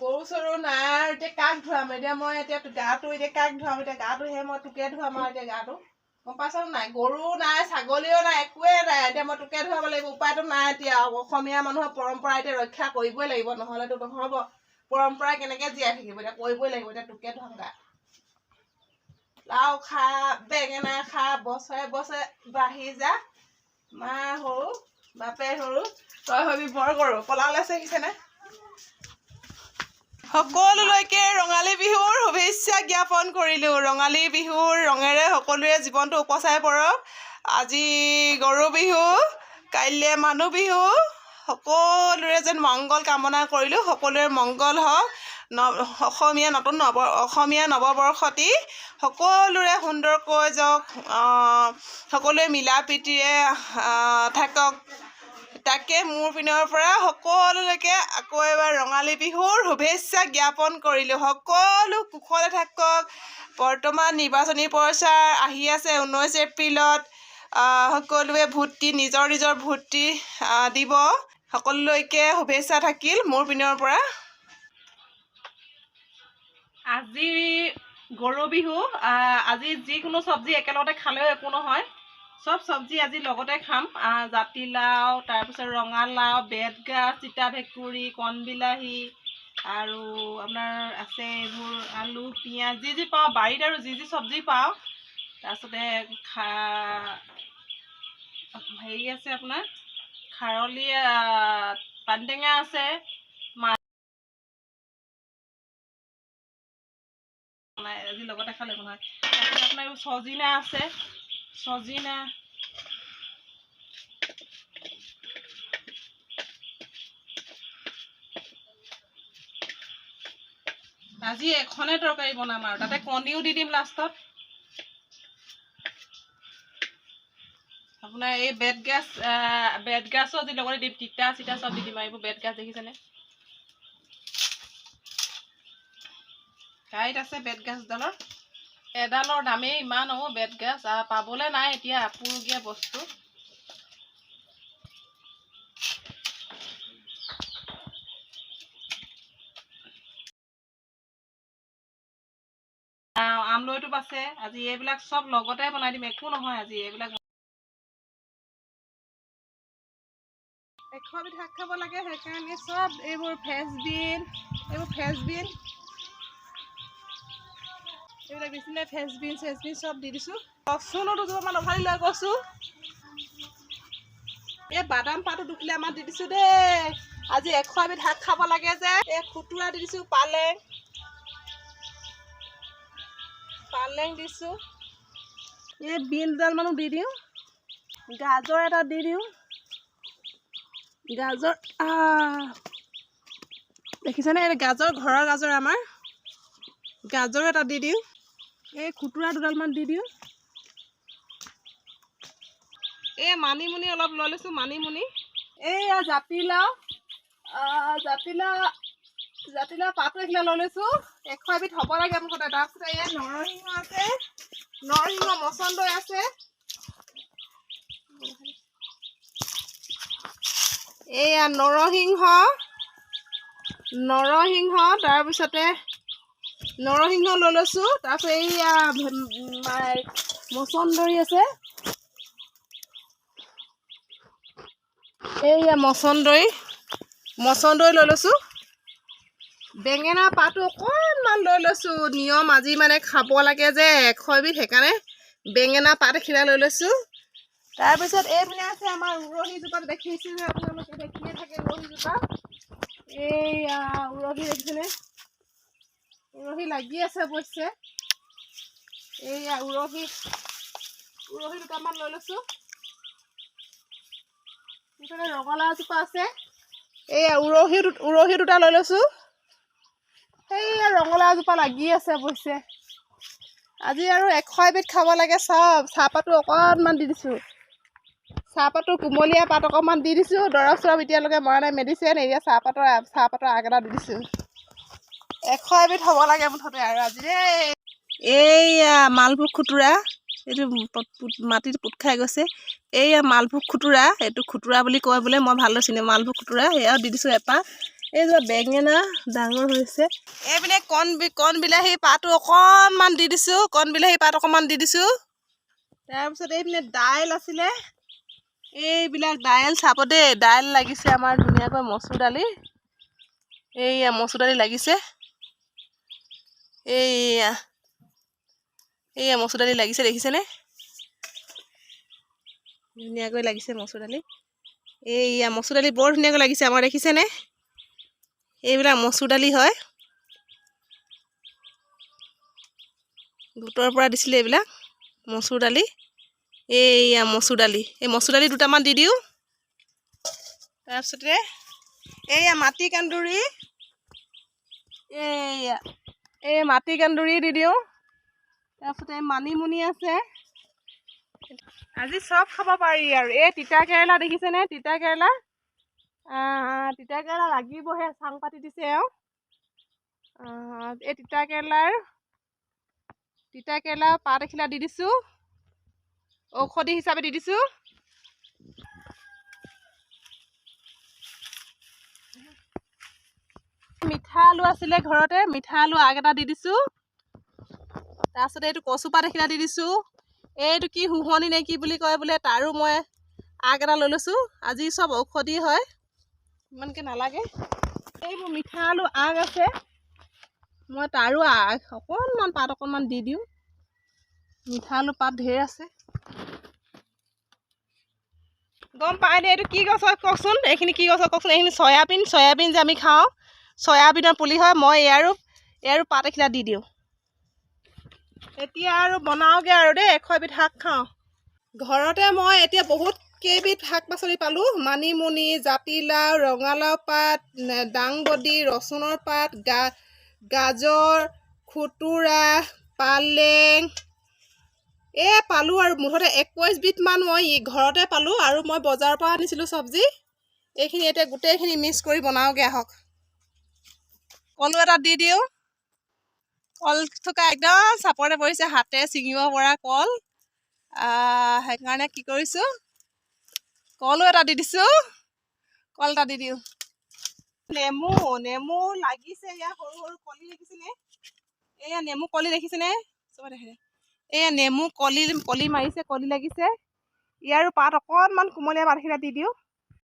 গৰু চৰু নাই আৰু এতিয়া কাক ধুৱাম? এতিয়া মই এতিয়া গাটো এতিয়া কাক ধুৱাম? এতিয়া গাটো সেই মই তোকে ধুৱাম আৰু এতিয়া গাটো। গম পাইছ নাই? গৰু নাই ছাগলীও নাই একোৱে নাই। এতিয়া মই তোকে ধুৱাব লাগিব উপায়টো নাই এতিয়া। অসমীয়া মানুহৰ পৰম্পৰা এতিয়া ৰক্ষা কৰিবই লাগিব নহ'লেতো নহ'ব। পৰম্পৰা কেনেকৈ জীয়াই থাকিব? এতিয়া কৰিবই লাগিব এতিয়া তোকে ধুৱাম গা। লাও খা বেঙেনা খা বছৰে বছৰে বাঢ়ি যা। মা সৰু বাপে সৰু তই হবি বৰ গৰু। পলালে চাইছেনে সকলোলৈকে ৰঙালী বিহুৰ শুভেচ্ছা জ্ঞাপন কৰিলোঁ। ৰঙালী বিহুৰ ৰঙেৰে সকলোৰে জীৱনটো উপচাই পৰক। আজি গৰু বিহু কাইলৈ মানুহ বিহু সকলোৰে যেন মংগল কামনা কৰিলোঁ। সকলোৰে মংগল হওক। ন অসমীয়া নতুন নৱ অসমীয়া নৱবৰ্ষটি সকলোৰে সুন্দৰকৈ যাওক সকলোৱে মিলা প্ৰীতিৰে থাকক। তাকে মোৰ পিনৰ পৰা সকলোলৈকে আকৌ এবাৰ ৰঙালী বিহুৰ শুভেচ্ছা জ্ঞাপন কৰিলোঁ। সকলো কুশলে থাকক। বৰ্তমান নিৰ্বাচনী প্ৰচাৰ আহি আছে ঊনৈছ এপ্ৰিলত। সকলোৱে ভোট দি নিজৰ নিজৰ ভোট দি দিব। সকলোলৈকে শুভেচ্ছা থাকিল মোৰ পিনৰ পৰা। আজি গৰু বিহু আজি যিকোনো চব্জি একেলগতে খালেও একো নহয়। চব চব্জি আজি লগতে খাম। জাতিলাও তাৰপিছত ৰঙালাও বেতগাজ তিতা ভেকুৰি কণবিলাহী আৰু আপোনাৰ আছে এইবোৰ আলু পিঁয়াজ যি যি পাওঁ বাৰীত আৰু যি যি চব্জি পাওঁ। তাৰপিছতে খা হেৰি আছে আপোনাৰ খাৰলি পানীটেঙা আছে আজি লগতে খালে তাৰপিছত আপোনাৰ চজিনা আছে। চজিনা আজি এখনে তৰকাৰী বনাম আৰু তাতে কণীও দি দিম লাষ্টত। আপোনাৰ এই বেতগাজ আহ, বেতগাজো আজি লগতে দিম তিতা চিতা চব দি দিম আৰু এইবোৰ বেতগাজ দেখিছেনে? কাইট আছে বেতগাজডালৰ এডালৰ দামেই ইমান অ' বেতগাজ আহ, পাবলৈ নাই এতিয়া আপুৰুগীয়া বস্তু। আহ, আমৰলিটোপ আছে আজি এইবিলাক চব লগতে বনাই দিম। একো নহয় আজি এইবিলাক। এশ বিধ শাক খাব লাগে সেইকাৰণে চব এইবোৰ ফ্ৰেঞ্চবিন এইবোৰ ফ্ৰেঞ্চবিন এইবিলাক দিছিলে ফ্ৰেঞ্চবিন চেঞ্চবিন চব দি দিছোঁ। কচুনো দুজোপামান উভালি লৈ গৈছোঁ এই বাদাম পাতো দুখিলা মান দি দিছোঁ দেই। আজি এশ এবিধ শাক খাব লাগে যে। এই খুতুৰা দি দিছোঁ, পালেং। পালেং দিছোঁ। এই বিন দুডালমানো দি দিওঁ। গাজৰ এটা দি দিওঁ। গাজৰ দেখিছেনে? গাজৰ, ঘৰৰ গাজৰ আমাৰ। গাজৰ এটা দি দিওঁ। এই খুতুৰা দুডালমান দি দিওঁ। এই মানিমুনি অলপ লৈ লৈছোঁ মানিমুনি। এইয়া জাতিলাও। জাতিলাও জাতিলাও পাতো এইখিলা লৈ লৈছোঁ। এশ এবিধ হ'ব লাগে মুঠতে তাৰপিছত এয়া নৰসিংহ আছে। নৰসিংহ মচন্দৈ আছে। এইয়া নৰসিংহ নৰসিংহ তাৰপিছতে নৰসিংহ লৈ লৈছোঁ তাৰপিছত এইয়া মচন্দৰী আছে। এইয়া মচন্দৰী মচন্দৰী লৈ লৈছোঁ বেঙেনা পাতো অকণমান লৈ লৈছোঁ, নিয়ম আজি মানে খাব লাগে যে এশ এবিধ সেইকাৰণে বেঙেনা পাত এখিলা লৈ লৈছোঁ। তাৰপিছত এইপিনে আছে আমাৰ উৰহীজোপা দেখিছোঁ আপোনালোকে দেখিয়ে থাকে উৰহীজোপা এইয়া উৰহী দেখিছেনে? উৰহী লাগি আছে অৱশ্যে এইয়া উৰহী উৰহী দুটামান লৈ লৈছোঁ। এইফালে ৰঙালাও এজোপা আছে। এইয়া উৰহী উৰহী দুটা লৈ লৈছোঁ। সেইয়া ৰঙালাও এজোপা লাগি আছে অৱশ্যে। আজি আৰু এশ এবিধ খাব লাগে চব। চাহপাতো অকণমান দি দিছোঁ। চাহপাতৰ কুমলীয়া পাত অকণমান দি দিছোঁ। দৰৱ চৰৱ এতিয়ালৈকে মৰা নাই। মেডিচিন এতিয়া চাহপাতৰ চাহপাতৰ আগ এটা দি দিছোঁ। এশ এবিধ হ'ব লাগে মুঠতে আৰু আজি দেই এইয়া মালভোগ খুতুৰা এইটো মাটিত পোত খাই গৈছে। এইয়া মালভোগ খুতুৰা এইটো খুতুৰা বুলি কয় বোলে মই ভালদৰে চিনি মালভোগ খুতুৰা সেয়াও দি দিছোঁ এপাহ। এই যে বেঙেনা ডাঙৰ হৈছে। এইপিনে কণ কণ বিলাহী পাতো অকণমান দি দিছোঁ কণ বিলাহী পাত অকণমান দি দিছোঁ। তাৰপিছত এইপিনে দাইল আছিলে। এইবিলাক দাইল চাব দেই দাইল লাগিছে আমাৰ ধুনীয়াকৈ মচুৰ দালি। এইয়া মচুৰ দালি লাগিছে। এইয়া এইয়া মচুৰ দালি লাগিছে দেখিছেনে ধুনীয়াকৈ লাগিছে মচুৰ দালি এইয়া মচুৰ দালি বৰ ধুনীয়াকৈ লাগিছে আমাৰ দেখিছেনে এইবিলাক মচুৰ দালি হয় গোটৰ পৰা দিছিলে এইবিলাক মচুৰ দালি এইয়া মচুৰ দালি এই মচুৰ দালি দুটামান দি দিওঁ তাৰপিছতে এইয়া মাটি কান্দুৰি এইয়া এই মাটি কান্দুৰি দি দিওঁ। তাৰপিছতে মানিমুনি আছে। আজি চব খাব পাৰি আৰু। এই তিতা কেৰেলা দেখিছেনে? তিতা কেৰেলা। তিতা কেৰেলা লাগিবহে চাং পাতি দিছে এওঁ এই তিতা কেৰেলাৰ তিতা কেৰেলা পাত এখিলা দি দিছোঁ। ঔষধি হিচাপে দি দিছোঁ। মিঠা আলু আছিলে ঘৰতে মিঠা আলু আগ এটা দি দিছোঁ। তাৰপিছতে এইটো কচুপাত এখিলা দি দিছোঁ। এইটো কি শুহনি নে কি বুলি কয় বোলে তাৰো মই আগ এটা লৈ লৈছোঁ। আজি চব ঔষধি হয় ইমানকৈ নালাগে। এইবোৰ মিঠা আলু আগ আছে মই তাৰো আগ অকণমান পাত অকণমান দি দিওঁ। মিঠা আলু পাত ঢেৰ আছে। গম পায়নে এইটো কি গছ হয় কওকচোন এইখিনি কি গছ হয় কওকচোন এইখিনি চয়াবিন চয়াবিন যে আমি খাওঁ চয়াবিনৰ পুলি হয় মই এয়াৰো এয়াৰো পাত এখিলা দি দিওঁ। এতিয়া আৰু বনাওঁগৈ আৰু দেই এশ এবিধ শাক খাওঁ। ঘৰতে মই এতিয়া বহুত কেইবিধ শাক পাচলি পালোঁ মানিমুনি জাতিলাও ৰঙালাও পাত দাংবডি ৰচুনৰ পাত গা গাজৰ খুতুৰা পালেং। এই পালোঁ আৰু মুঠতে একৈছবিধমান মই ঘৰতে পালোঁ আৰু মই বজাৰৰ পৰা আনিছিলোঁ চব্জি। এইখিনি এতিয়া গোটেইখিনি মিক্স কৰি বনাওঁগৈ আহক। কলো এটা দি দিওঁ। কল থকা একদম চাপৰতে পৰিছে হাতে ছিঙিব পৰা কল। সেইকাৰণে কি কৰিছোঁ কলো এটা দি দিছোঁ কল এটা দি দিওঁ। নেমু নেমু লাগিছে ইয়াৰ সৰু সৰু কলি দেখিছেনে? এয়া নেমু কলি দেখিছেনে? চব এয়া নেমু কলি কলি মাৰিছে কলি লাগিছে। ইয়াৰো পাত অকণমান কোমলীয়া পাতখিলা দি দিওঁ।